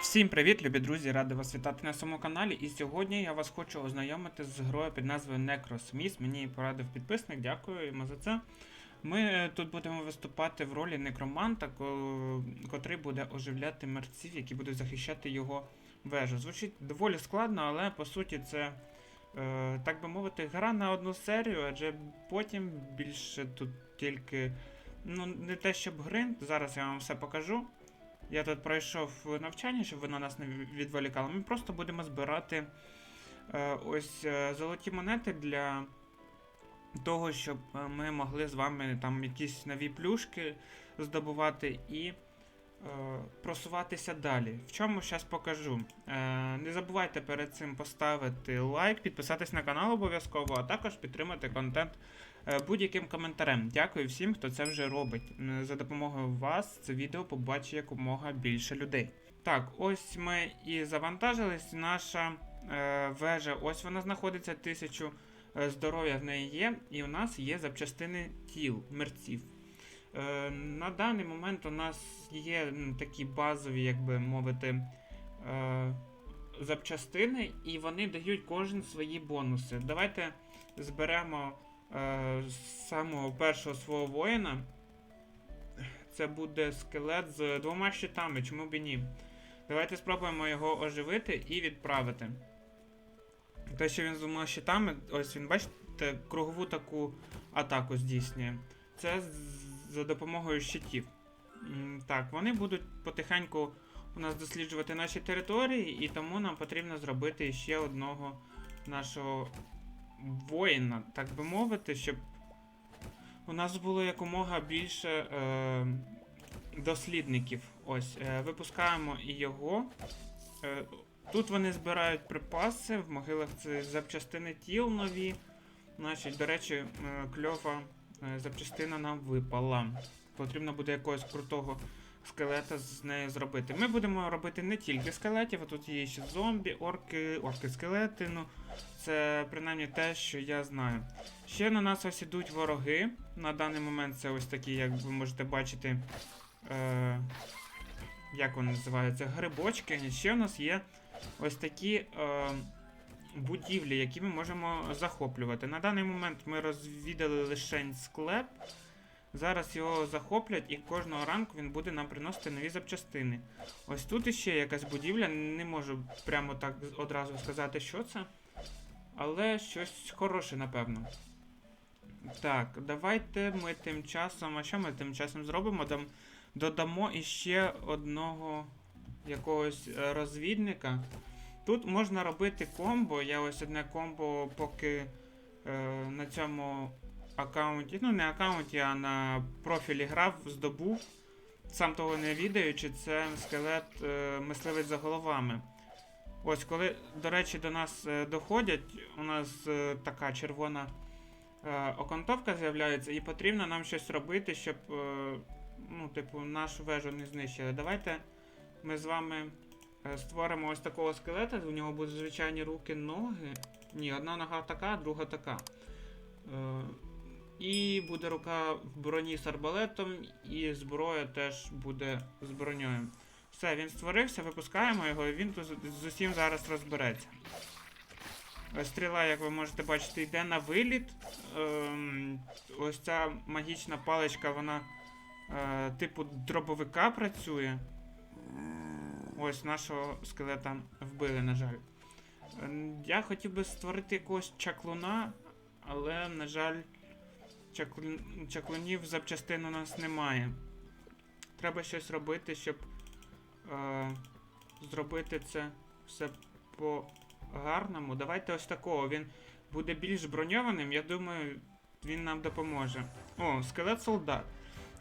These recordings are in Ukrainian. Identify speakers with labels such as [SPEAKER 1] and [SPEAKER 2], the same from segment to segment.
[SPEAKER 1] Всім привіт, любі друзі! Радий вас вітати на своєму каналі. І сьогодні я вас хочу ознайомити з грою під назвою Necrosmith. Мені порадив підписник, дякую йому за це. Ми е, тут будемо виступати в ролі некроманта, котрий буде оживляти мерців, які будуть захищати його вежу. Звучить доволі складно, але по суті це, е, так би мовити, гра на одну серію, адже потім більше тут тільки. Ну, не те щоб гринд, зараз я вам все покажу. Я тут пройшов навчання, щоб ви на нас не відволікали. Ми просто будемо збирати е, ось е, золоті монети для того, щоб е, ми могли з вами там якісь нові плюшки здобувати і просуватися далі. В чому зараз покажу. Не забувайте перед цим поставити лайк, підписатись на канал обов'язково, а також підтримати контент будь-яким коментарем. Дякую всім, хто це вже робить. За допомогою вас це відео побачить якомога більше людей. Так, ось ми і завантажились. Наша е, вежа, ось вона знаходиться, тисячу е, здоров'я в неї є, і у нас є запчастини тіл, мерців. Е, на даний момент у нас є такі базові, як би мовити, е, запчастини, і вони дають кожен свої бонуси. Давайте зберемо е, самого першого свого воїна. Це буде скелет з двома щитами, чому б і ні. Давайте спробуємо його оживити і відправити. Те, що він з двома щитами, ось він, бачите, кругову таку атаку здійснює. Це за допомогою щитів. Так, вони будуть потихеньку у нас досліджувати наші території, і тому нам потрібно зробити ще одного нашого воїна, так би мовити, щоб у нас було якомога більше е, дослідників. Ось, е, випускаємо і його. Е, тут вони збирають припаси, в могилах це запчастини тіл нові. Значить, до речі, е, кльова е, запчастина нам випала. Потрібно буде якогось крутого скелета з нею зробити. Ми будемо робити не тільки скелетів, а тут є ще зомбі, орки, орки-скелети. Ну, це принаймні те, що я знаю. Ще на нас ось ідуть вороги. На даний момент це ось такі, як ви можете бачити. Е, як вони називаються? Грибочки. Ще у нас є ось такі е, будівлі, які ми можемо захоплювати. На даний момент ми розвідали лише склеп. Зараз його захоплять і кожного ранку він буде нам приносити нові запчастини. Ось тут іще якась будівля, не можу прямо так одразу сказати, що це. Але щось хороше, напевно. Так, давайте ми тим часом. А що ми тим часом зробимо? Дам, додамо іще одного якогось е, розвідника. Тут можна робити комбо. Я ось одне комбо поки е, на цьому аккаунті, ну не аккаунті, а на профілі грав, здобув. Сам того не відаючи, це скелет е, мисливець за головами. Ось, коли, до речі, до нас е, доходять, у нас е, така червона е, окантовка з'являється, і потрібно нам щось робити, щоб ну, типу, нашу вежу не знищили. Давайте ми з вами створимо ось такого скелета, у нього будуть звичайні руки, ноги. Ні, одна нога така, друга така. І буде рука в броні з арбалетом, і зброя теж буде з броньою. Все, він створився, випускаємо його, і він з- усім зараз розбереться. Стріла, як ви можете бачити, йде на виліт. Ем, ось ця магічна паличка, вона е, типу дробовика працює. Ось нашого скелета вбили, на жаль. Е, Я хотів би створити якогось чаклуна, але, на жаль, чаклун- чаклунів запчастин у нас немає. Треба щось робити, щоб е, зробити це все по-гарному. Давайте ось такого. Він буде більш броньованим, я думаю, він нам допоможе. О, скелет солдат.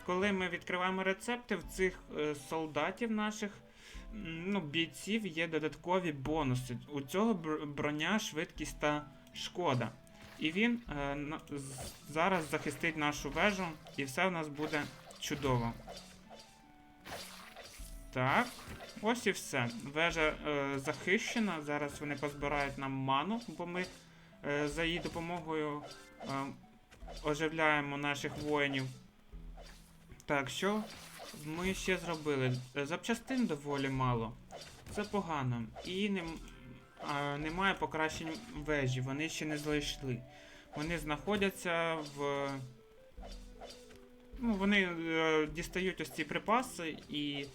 [SPEAKER 1] Коли ми відкриваємо рецепти, в цих е, солдатів наших, ну, бійців є додаткові бонуси. У цього броня, швидкість та шкода. І він е, зараз захистить нашу вежу, і все в нас буде чудово. Так, ось і все. Вежа е, захищена. Зараз вони позбирають нам ману, бо ми е, за її допомогою е, оживляємо наших воїнів. Так, що ми ще зробили? Е, Запчастин доволі мало. це погано. І нем, а, немає покращень вежі, вони ще не знайшли. Вони знаходяться в. Ну, вони е, дістають ось ці припаси і.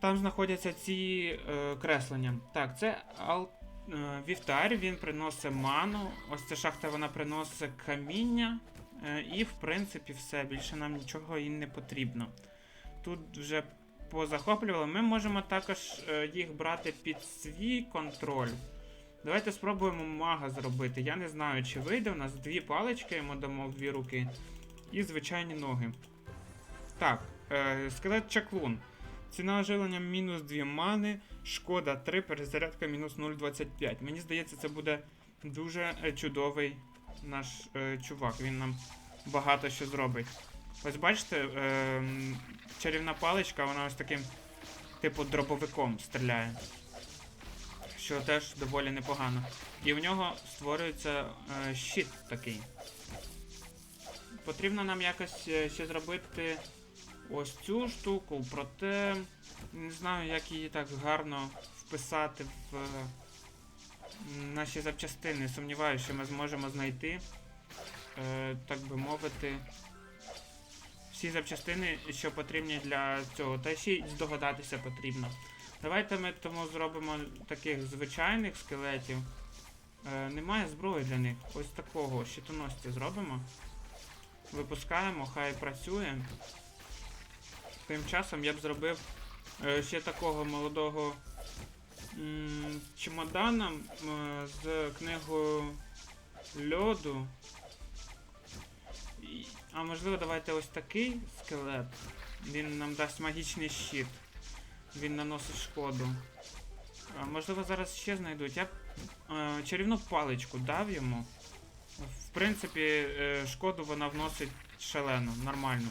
[SPEAKER 1] Там знаходяться ці е, креслення. Так, це ал, е, вівтар, він приносить ману. Ось ця шахта вона приносить каміння. Е, і, в принципі, все. Більше нам нічого і не потрібно. Тут вже позахоплювали. Ми можемо також е, їх брати під свій контроль. Давайте спробуємо мага зробити. Я не знаю, чи вийде. У нас дві палички, йому дамо в дві руки. І звичайні ноги. Так, е, скелет чаклун. Ціна оживлення мінус 2 мани, шкода 3, перезарядка мінус 0,25. Мені здається, це буде дуже е, чудовий наш е, чувак. Він нам багато що зробить. Ось бачите, е, чарівна паличка, вона ось таким, типу, дробовиком стріляє. Що теж доволі непогано. І в нього створюється е, щит такий. Потрібно нам якось е, ще зробити ось цю штуку, проте не знаю, як її так гарно вписати в е, наші запчастини. Сумніваюся, що ми зможемо знайти, е, так би мовити, всі запчастини, що потрібні для цього. Та ще й здогадатися потрібно. Давайте ми тому зробимо таких звичайних скелетів. Е, немає зброї для них. Ось такого щитоносця зробимо. Випускаємо, хай працює. Тим часом я б зробив е, ще такого молодого чемодана з книгою льоду. А можливо, давайте ось такий скелет. Він нам дасть магічний щит. Він наносить шкоду. А, можливо, зараз ще знайдуть. Я е, чарівну паличку дав йому. В принципі, е, шкоду вона вносить шалено, нормально.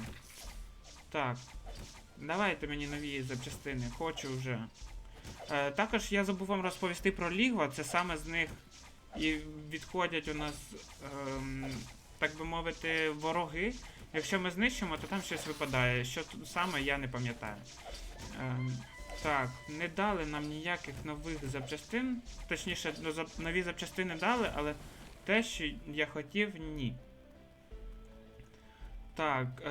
[SPEAKER 1] Так. Давайте мені нові запчастини, хочу вже. Е, також я забув вам розповісти про Лігва, це саме з них і відходять у нас, ем, так би мовити, вороги. Якщо ми знищимо, то там щось випадає. Що саме, я не пам'ятаю. Ем, так, не дали нам ніяких нових запчастин. Точніше, ну, нові запчастини дали, але те, що я хотів, ні. Так, е,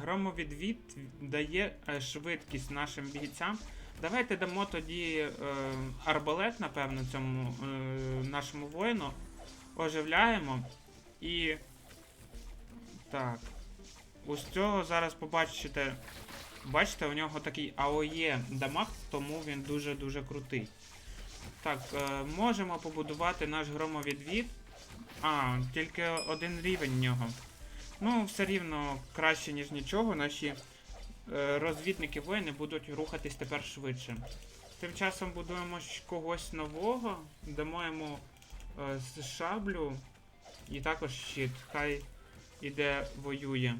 [SPEAKER 1] громовідвід дає е, швидкість нашим бійцям. Давайте дамо тоді е, арбалет, напевно, цьому е, нашому воїну. Оживляємо. І. Так. Ось цього зараз побачите. Бачите, у нього такий АОЄ дамаг, тому він дуже-дуже крутий. Так, е, можемо побудувати наш громовідвід. А, тільки один рівень в нього. Ну, все рівно краще, ніж нічого. Наші е, розвідники воїни будуть рухатись тепер швидше. Тим часом будуємо когось нового, дамо йому е, шаблю і також щит. Хай іде воює.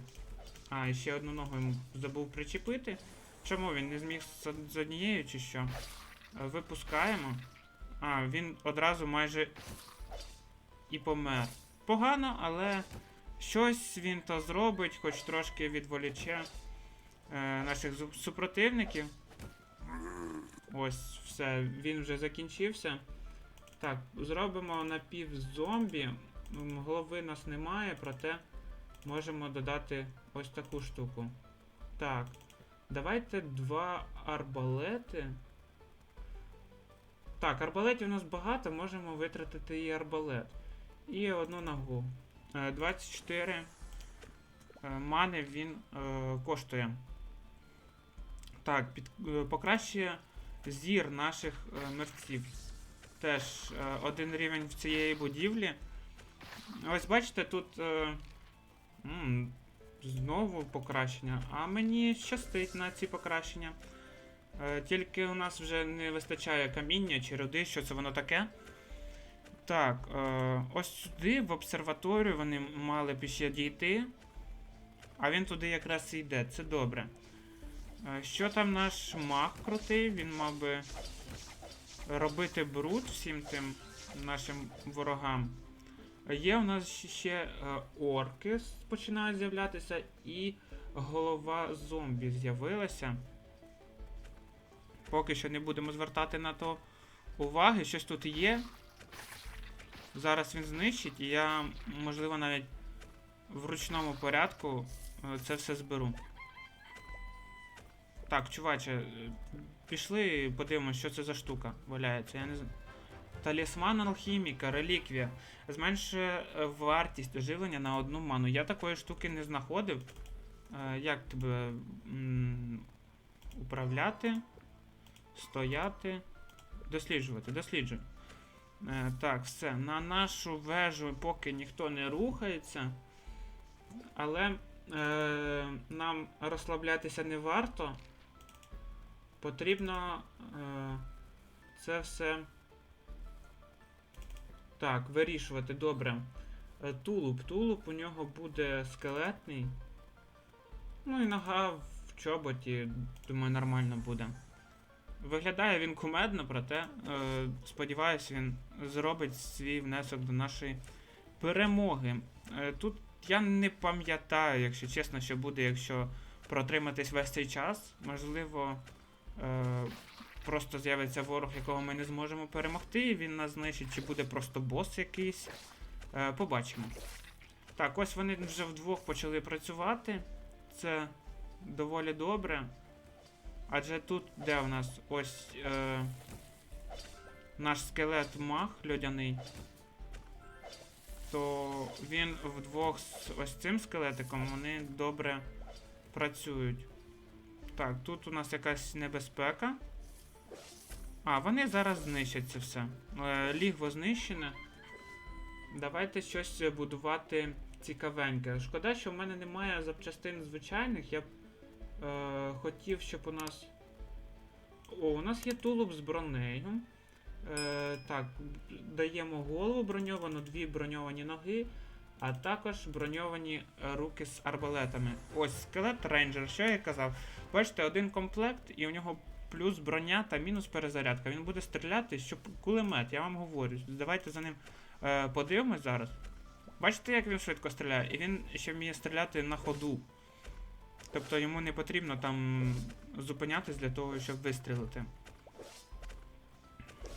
[SPEAKER 1] А, і ще одну ногу йому забув причепити. Чому він не зміг з, однією чи що? Е, Випускаємо. А, він одразу майже і помер. Погано, але щось він то зробить, хоч трошки відволіче е, наших супротивників. Ось, все, він вже закінчився. Так, зробимо напівзомбі. Голови нас немає, проте можемо додати ось таку штуку. Так, давайте два арбалети. Так, арбалетів у нас багато, можемо витратити і арбалет. І одну ногу. Е, 24 е, мани він е, коштує. Так, під, е, покращує зір наших е, мерців. Теж е, один рівень в цієї будівлі. Ось бачите, тут е, м, знову покращення. А мені щастить на ці покращення. Е, тільки у нас вже не вистачає каміння чи руди, що це воно таке. Так, е, ось сюди, в обсерваторію, вони мали б ще дійти. А він туди якраз і йде, це добре. Е, що там наш маг крутий? Він мав би робити бруд всім тим нашим ворогам. Є у нас ще е, орки починають з'являтися, і голова зомбі з'явилася. поки що не будемо звертати на то уваги. Щось тут є. Зараз він знищить, і я, можливо, навіть в ручному порядку е, це все зберу. Так, чуваче, е, пішли подивимось, що це за штука валяється. Я не знаю. Талісман алхіміка, реліквія. Зменшує е, вартість оживлення на одну ману. Я такої штуки не знаходив. Як тебе управляти? Стояти? Досліджувати, досліджуй. Е, так, все. На нашу вежу поки ніхто не рухається. Але е, нам розслаблятися не варто. Потрібно е, це все. Так, вирішувати, добре. Е, Тулуб. Тулуб у нього буде скелетний. Ну і нога в чоботі, думаю, нормально буде. Виглядає він кумедно, проте е, сподіваюся, він зробить свій внесок до нашої перемоги. Е, тут я не пам'ятаю, якщо чесно, що буде, якщо протриматись весь цей час. Можливо, е, просто з'явиться ворог, якого ми не зможемо перемогти, і він нас знищить, чи буде просто бос якийсь. Е, побачимо. Так, ось вони вже вдвох почали працювати. Це доволі добре. Адже тут, де у нас ось е, наш скелет мах льодяний, то він вдвох з ось цим скелетиком вони добре працюють. Так, тут у нас якась небезпека. А, вони зараз знищать це все. Е, лігво знищене. Давайте щось будувати цікавеньке. Шкода, що в мене немає запчастин звичайних. Я е, хотів, щоб у нас. О, у нас є тулуб з бронею. Е, так, даємо голову броньовану, дві броньовані ноги, а також броньовані руки з арбалетами. Ось скелет рейнджер, що я казав. Бачите, один комплект, і у нього плюс броня та мінус перезарядка. Він буде стріляти, щоб кулемет, я вам говорю. Давайте за ним е, подивимось зараз. Бачите, як він швидко стріляє? І він ще вміє стріляти на ходу. Тобто йому не потрібно там зупинятись для того, щоб вистрілити.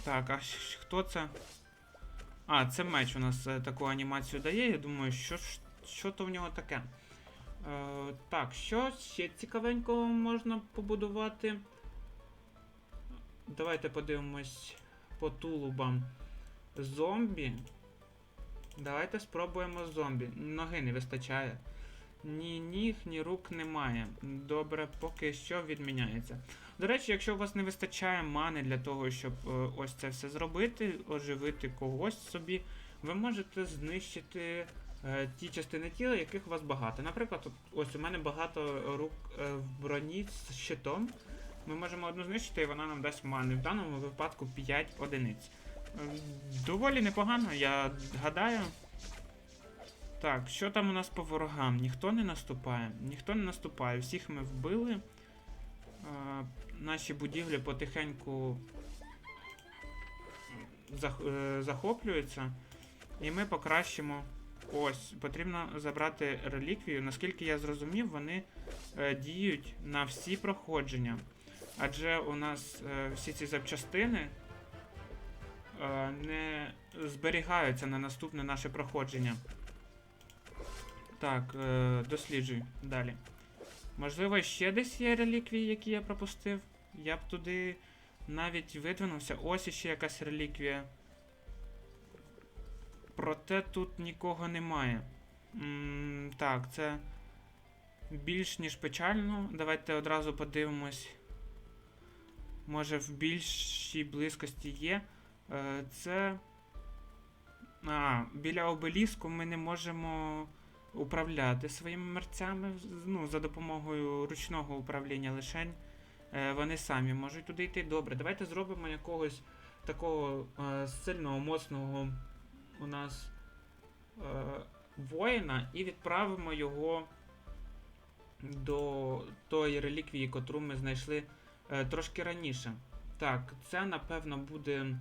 [SPEAKER 1] Так, а хто це? А, це меч у нас е, таку анімацію дає. Я думаю, що, що то в нього таке. Е, так, що ще цікавенького можна побудувати? Давайте подивимось по тулубам. Зомбі. Давайте спробуємо зомбі. Ноги не вистачає. Ні ніг, ні рук немає. Добре, поки що відміняється. До речі, якщо у вас не вистачає мани для того, щоб е, ось це все зробити, оживити когось собі, ви можете знищити е, ті частини тіла, яких у вас багато. Наприклад, ось у мене багато рук е, в броні з щитом. Ми можемо одну знищити, і вона нам дасть мани. В даному випадку 5 одиниць. Доволі непогано, я гадаю. Так, що там у нас по ворогам? Ніхто не наступає. Ніхто не наступає. Всіх ми вбили. Е, наші будівлі потихеньку е, захоплюються. І ми покращимо. Ось, потрібно забрати реліквію. Наскільки я зрозумів, вони е, діють на всі проходження. Адже у нас е, всі ці запчастини е, не зберігаються на наступне наше проходження. Так, е, досліджуй далі. Можливо, ще десь є реліквії, які я пропустив. Я б туди навіть видвинувся. Ось іще якась реліквія. Проте тут нікого немає. м так, це більш ніж печально. Давайте одразу подивимось. Може в більшій близькості є. Е, це. А, біля обеліску ми не можемо управляти своїми мерцями ну, за допомогою ручного управління лишень. Е, вони самі можуть туди йти. Добре, давайте зробимо якогось такого е, сильного, моцного у нас е, воїна і відправимо його до тої реліквії, котру ми знайшли е, трошки раніше. Так, це напевно буде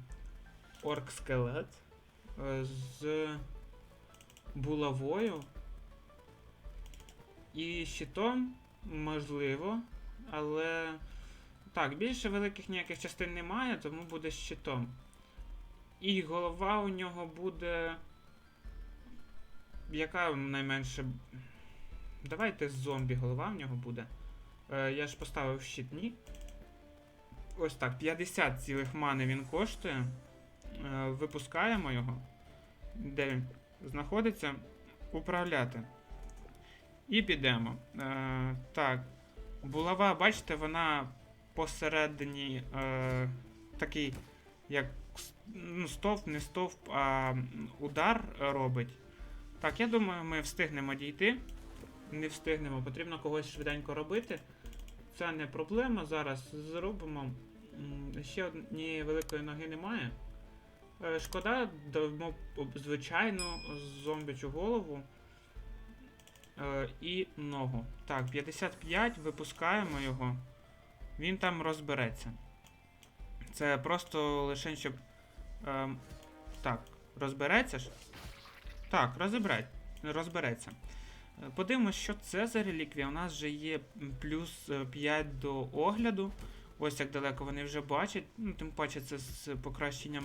[SPEAKER 1] орк-скелет е, з булавою. І щитом, можливо, але Так, більше великих ніяких частин немає, тому буде щитом. І голова у нього буде. Яка найменше. Давайте зомбі голова в нього буде. Е, я ж поставив щит, ні. Ось так, 50 цілих мани він коштує. Е, випускаємо його. Де він знаходиться? Управляти. І підемо. Е, так. Булава, бачите, вона посередині е, такий, як ну, стовп, не стовп, а удар робить. Так, я думаю, ми встигнемо дійти. Не встигнемо, потрібно когось швиденько робити. Це не проблема. Зараз зробимо. Ще однієї великої ноги немає. Е, Шкода, дамо звичайну зомбічу голову. Е, і ногу. Так, 55, випускаємо його. Він там розбереться. Це просто лише щоб. ем, так, розбереться ж? Так, розібрать, розбереться. Е, Подивимось, що це за реліквія. У нас вже є плюс е, 5 до огляду. Ось як далеко вони вже бачать. Ну, тим паче це з покращенням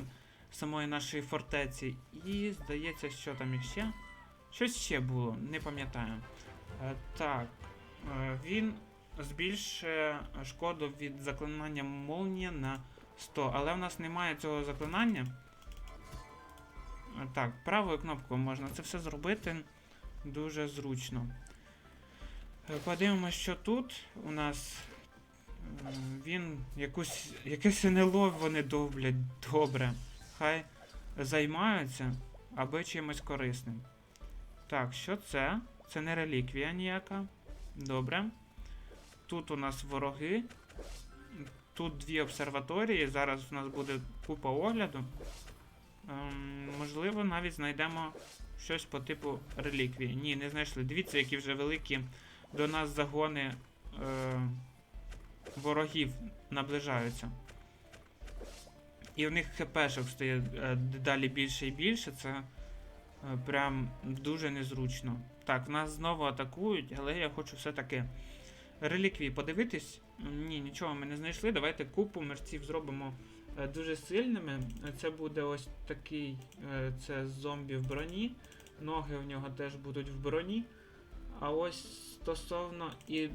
[SPEAKER 1] самої нашої фортеці. І здається, що там іще. Щось ще було, не пам'ятаю. Е, так, е, він збільшує шкоду від заклинання молнія на 100, але в нас немає цього заклинання. Е, Так, правою кнопкою можна це все зробити дуже зручно. Подивимося, що тут у нас. Він якусь, якесь НЛО вони довблять добре. Хай займаються, аби чимось корисним. Так, що це? Це не реліквія ніяка. Добре. Тут у нас вороги. Тут дві обсерваторії. Зараз у нас буде купа огляду. Ем, можливо, навіть знайдемо щось по типу реліквії. Ні, не знайшли. Дивіться, які вже великі до нас загони е, ворогів наближаються. І в них хпшок стає е, дедалі більше і більше. Це прям дуже незручно. Так, в нас знову атакують, але я хочу все-таки реліквії подивитись. Ні, нічого ми не знайшли. Давайте купу мерців зробимо е, дуже сильними. Це буде ось такий е, це зомбі в броні. Ноги в нього теж будуть в броні. А ось стосовно і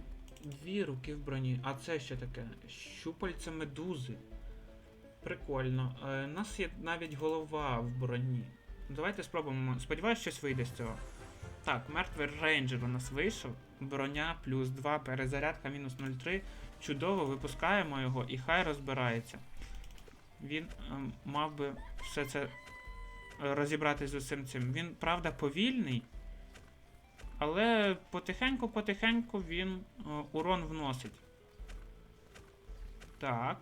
[SPEAKER 1] дві руки в броні. А це що таке? Щупальце медузи. Прикольно. Е, У нас є навіть голова в броні. Давайте спробуємо. Сподіваюсь, щось вийде з цього. Так, мертвий рейнджер у нас вийшов. Броня плюс 2, перезарядка мінус 0,3. Чудово, випускаємо його і хай розбирається. Він ем, мав би все це е, розібратись з усім цим. Він, правда, повільний, але потихеньку-потихеньку він е, урон вносить. Так.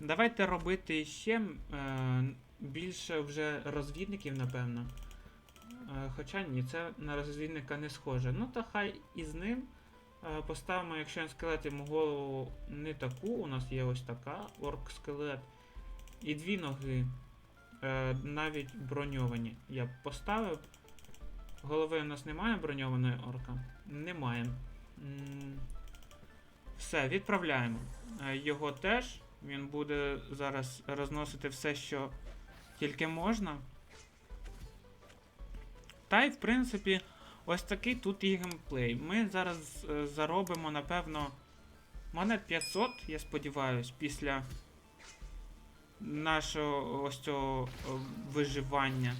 [SPEAKER 1] Давайте робити ще е, більше вже розвідників, напевно. Е, Хоча ні, це на розвідника не схоже. Ну, та хай і з ним е, поставимо, якщо він скелет йому голову не таку, у нас є ось така орк-скелет. І дві ноги, е, навіть броньовані. Я б поставив. Голови у нас немає броньованої орка? Немає. Все, відправляємо. Його теж. Він буде зараз розносити все, що тільки можна. Та й, в принципі, ось такий тут і геймплей. Ми зараз е, заробимо, напевно, монет 500, я сподіваюсь, після нашого ось цього е, виживання.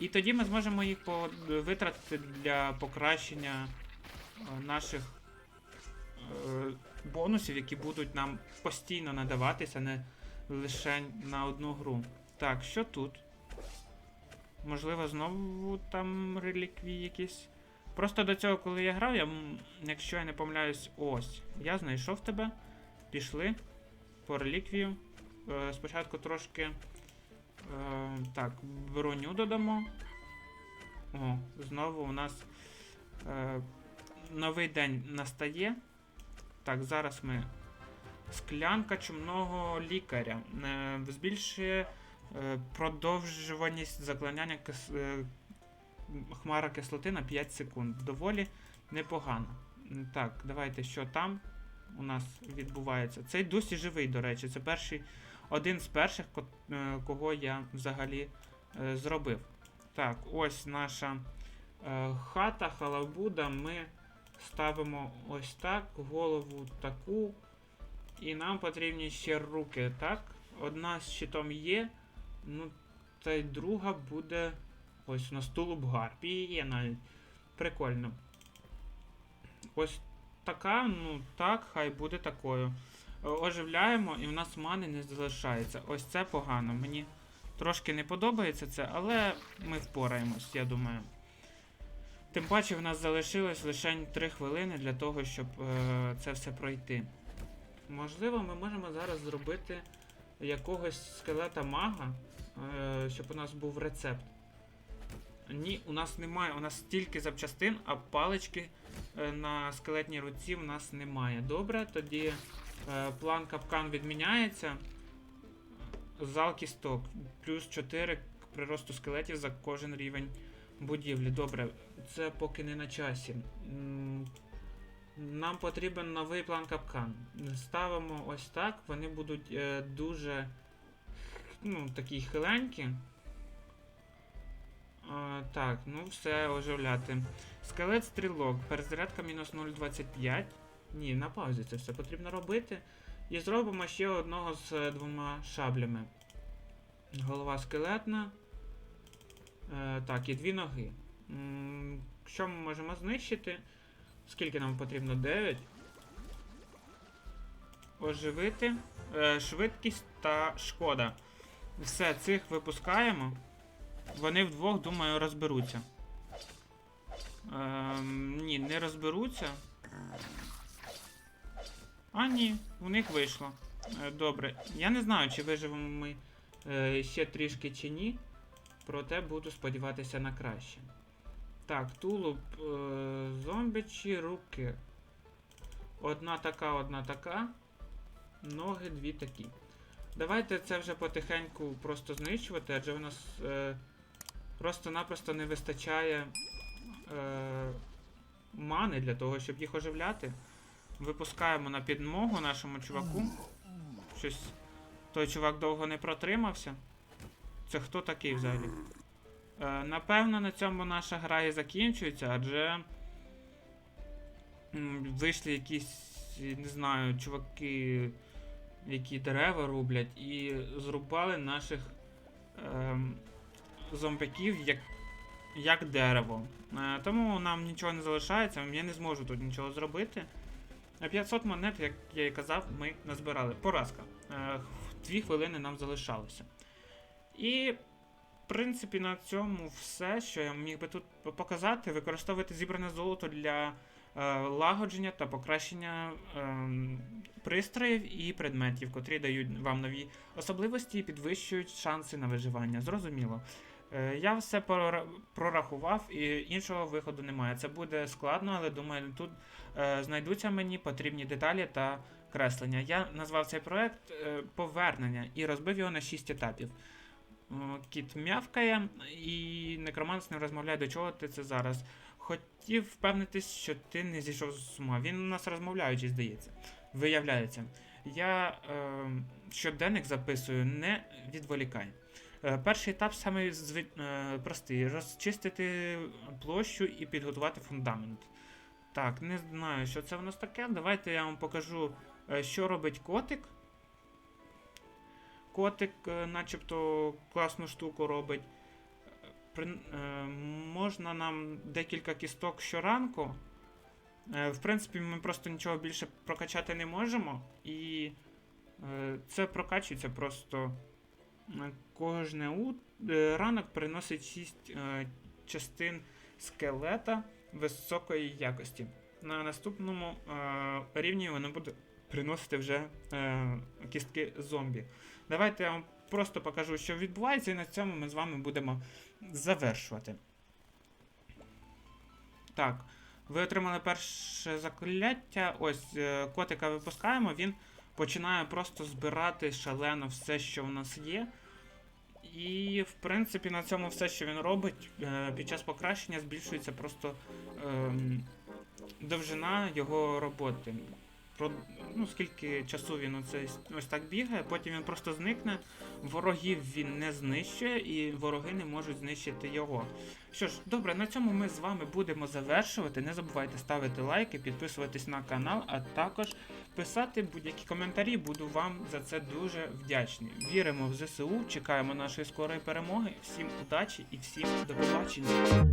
[SPEAKER 1] І тоді ми зможемо їх по- витратити для покращення е, наших е, бонусів, які будуть нам постійно надаватися, не лише на одну гру. Так, що тут? Можливо, знову там реліквії якісь. Просто до цього, коли я грав, я, якщо я не помиляюсь, ось. Я знайшов тебе. Пішли по реліквію. Е, спочатку трошки. Е, так, броню додамо. О, знову у нас е, новий день настає. Так, зараз ми. Склянка чумного лікаря. Е, збільшує продовжуваність заклиняння кис... е, хмара кислоти на 5 секунд. Доволі непогано. Так, давайте що там. у нас відбувається. Цей досі живий, до речі. Це перший, один з перших, е, кого я взагалі е, зробив. Так, ось наша е, хата, халабуда. Ми ставимо ось так, голову таку. І нам потрібні ще руки, так? Одна з щитом є. Ну, та й друга буде. Ось у нас тулуб гарпії є навіть. Прикольно. Ось така, ну так, хай буде такою. Е, Оживляємо і в нас мани не залишається. Ось це погано. Мені трошки не подобається це, але ми впораємось, я думаю. Тим паче в нас залишилось лише 3 хвилини для того, щоб е, це все пройти. Можливо, ми можемо зараз зробити якогось скелета мага, е, щоб у нас був рецепт. Ні, у нас немає. У нас стільки запчастин, а палички е, на скелетній руці в нас немає. Добре, тоді е, план капкан відміняється. Зал кісток. Плюс 4 к приросту скелетів за кожен рівень будівлі. Добре, це поки не на часі. М, Нам потрібен новий план капкан. Ставимо ось так. Вони будуть е, дуже ну, такі хиленькі. А, так, ну все, оживляти. Скелет стрілок, перезарядка мінус 0,25. Ні, на паузі це все потрібно робити. І зробимо ще одного з е, двома шаблями. Голова скелетна. Е, так, і дві ноги. М, що ми можемо знищити? Скільки нам потрібно? 9. Оживити. Е, швидкість та шкода. Все, цих випускаємо. Вони вдвох, думаю, розберуться. Ем, ні, не розберуться. А, ні, у них вийшло. Е, добре. Я не знаю, чи виживемо ми е, ще трішки чи ні. Проте буду сподіватися на краще. Так, тулуб е, зомбичі, руки. Одна така, одна така. Ноги дві такі. Давайте це вже потихеньку просто знищувати, адже в нас е, просто-напросто не вистачає е, мани для того, щоб їх оживляти. Випускаємо на підмогу нашому чуваку. Щось той чувак довго не протримався. Це хто такий взагалі? Е, напевно, на цьому наша гра і закінчується, адже вийшли якісь, не знаю, чуваки, які дерева рублять, і зрубали наших ем, зомбаків як, як дерево. Е, тому нам нічого не залишається, я не зможу тут нічого зробити. А 500 монет, як я і казав, ми назбирали. Поразка. Е, Дві хвилини нам залишалося. І, принципі, на цьому все, що я міг би тут показати. Використовувати зібране золото для е, лагодження та покращення ем, пристроїв і предметів, котрі дають вам нові особливості і підвищують шанси на виживання. Зрозуміло. Е, Я все прорахував і іншого виходу немає. Це буде складно, але думаю, тут е, знайдуться мені потрібні деталі та креслення. Я назвав цей проект е, Повернення і розбив його на 6 етапів. Кіт м'явкає, і некромант з ним розмовляє, до чого ти це зараз. Хотів впевнитись, що ти не зійшов з ума. Він у нас розмовляючий, здається. Виявляється. Я е, щоденник записую, не відволікай. Е, перший етап саме зви... е, простий: розчистити площу і підготувати фундамент. Так, не знаю, що це в нас таке. Давайте я вам покажу, е, що робить котик. Котик, е, начебто, класну штуку робить. Е, При... е, Можна нам декілька кісток щоранку. Е, В принципі, ми просто нічого більше прокачати не можемо. І е, це прокачується просто е, кожне е, ранок приносить 6 е, частин скелета високої якості. На наступному е, рівні воно буде приносити вже е, кістки зомбі. Давайте я вам просто покажу, що відбувається, і на цьому ми з вами будемо завершувати. Так, ви отримали перше закляття. Ось е, котика випускаємо, він починає просто збирати шалено все, що в нас є. І, в принципі, на цьому все, що він робить, е, під час покращення збільшується просто ем, довжина його роботи. Ну, скільки часу він оце, ось так бігає, потім він просто зникне, ворогів він не знищує, і вороги не можуть знищити його. Що ж, добре, на цьому ми з вами будемо завершувати. Не забувайте ставити лайки, підписуватись на канал, а також писати будь-які коментарі. Буду вам за це дуже вдячний. Віримо в ЗСУ, чекаємо нашої скорої перемоги. Всім удачі і всім до побачення.